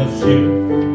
nasceu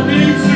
Amen.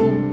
Thank you.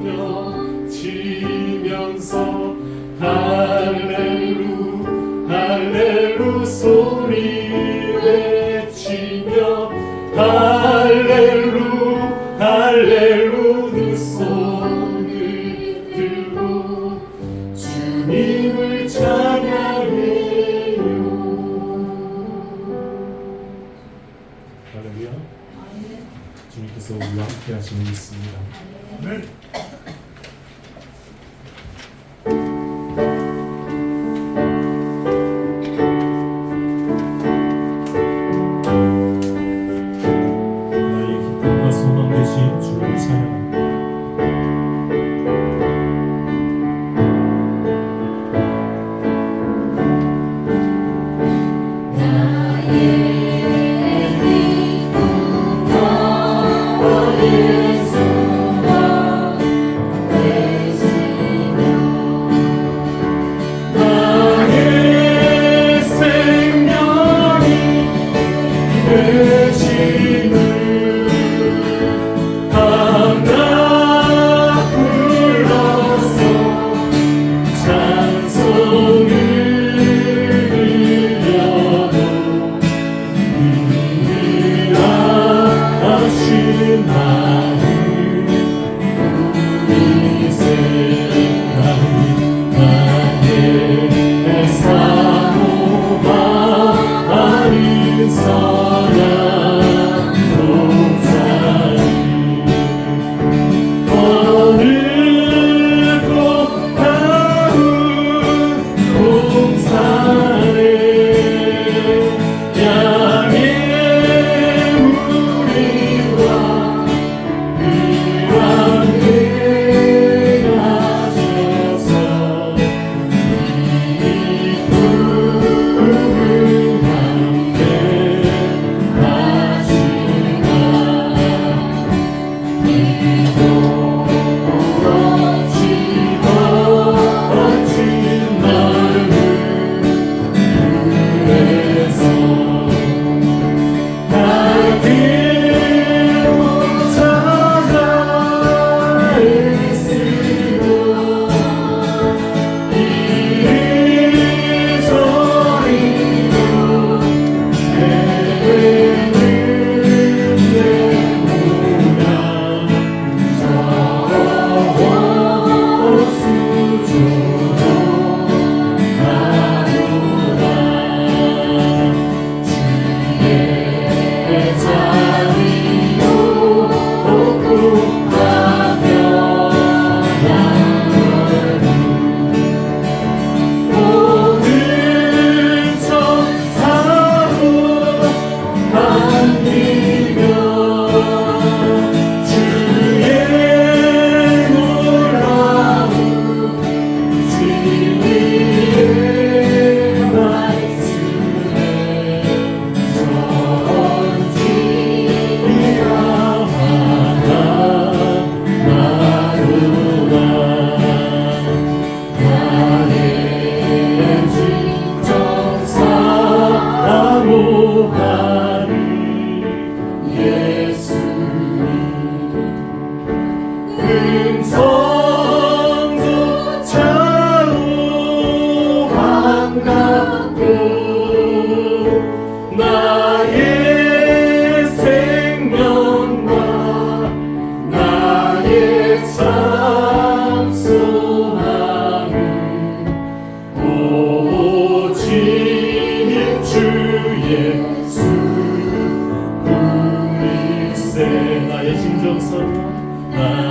나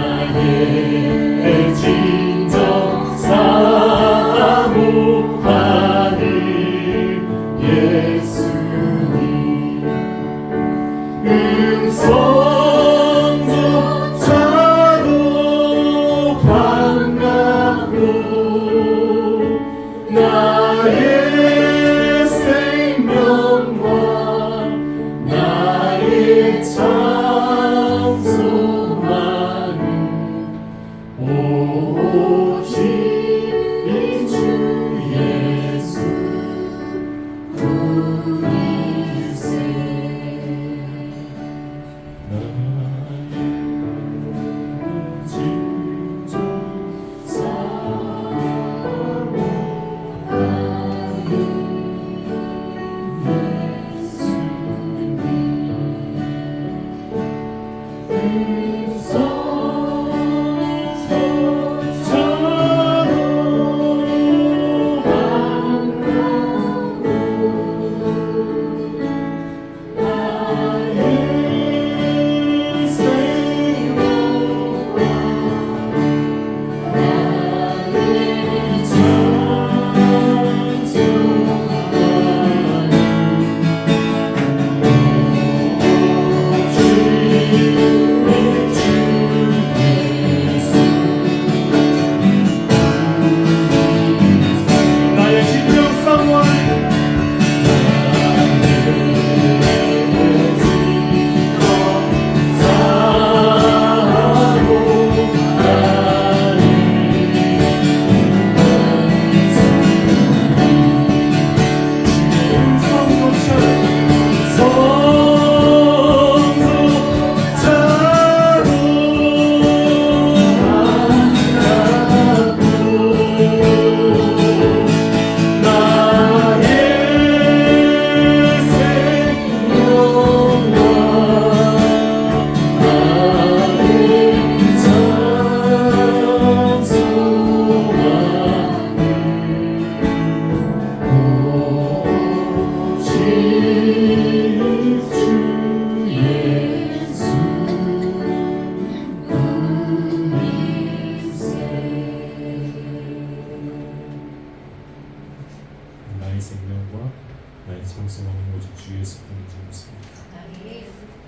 장성하는 오직 주 예수님을 믿습니다. 아멘.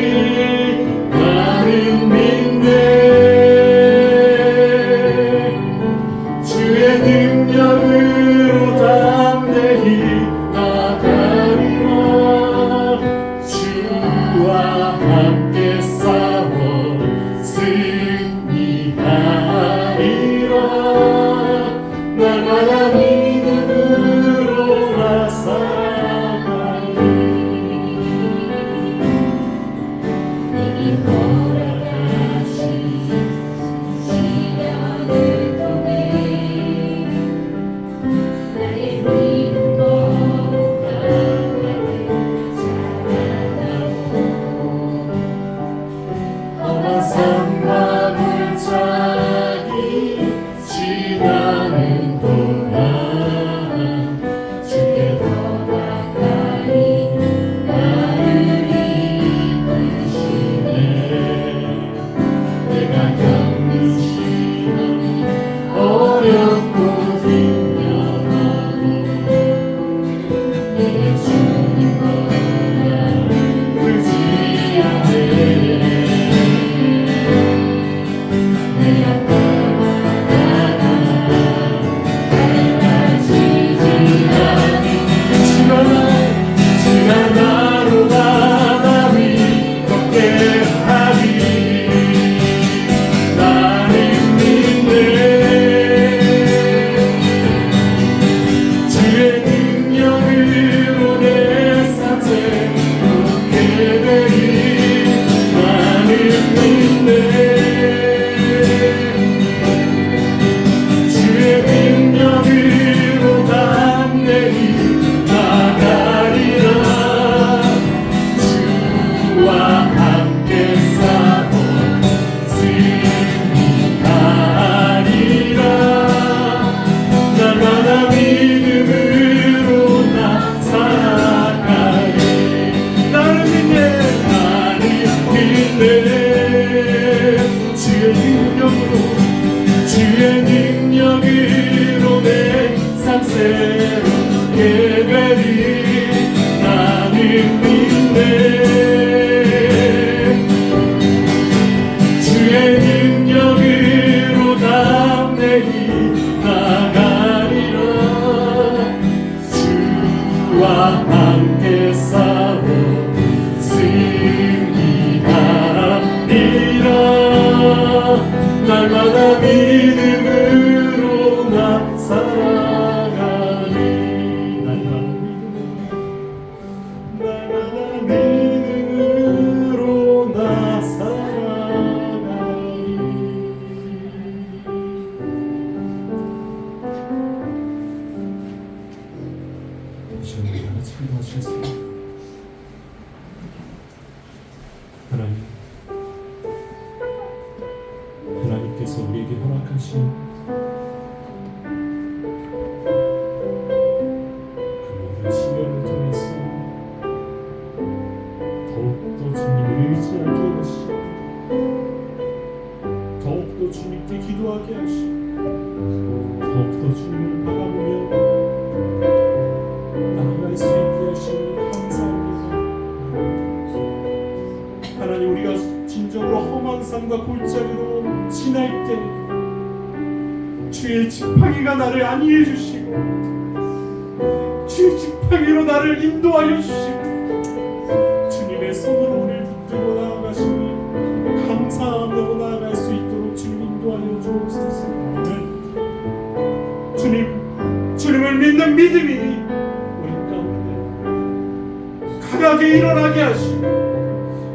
Música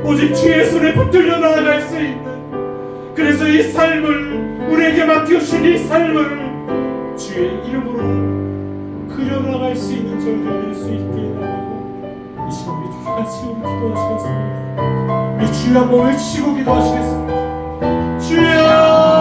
오직 주의 손에 붙들려 나아갈 수 있는. 그래서 이 삶을 우리에게 맡겨주신 이 삶을 주의 이름으로 그려나갈 수 있는 저희가 될 수 있게 하고 이 시간 우리 다 같이 우리 기도하시겠습니다. 우리 주여 한번 외치고 기도하시겠습니다. 주여!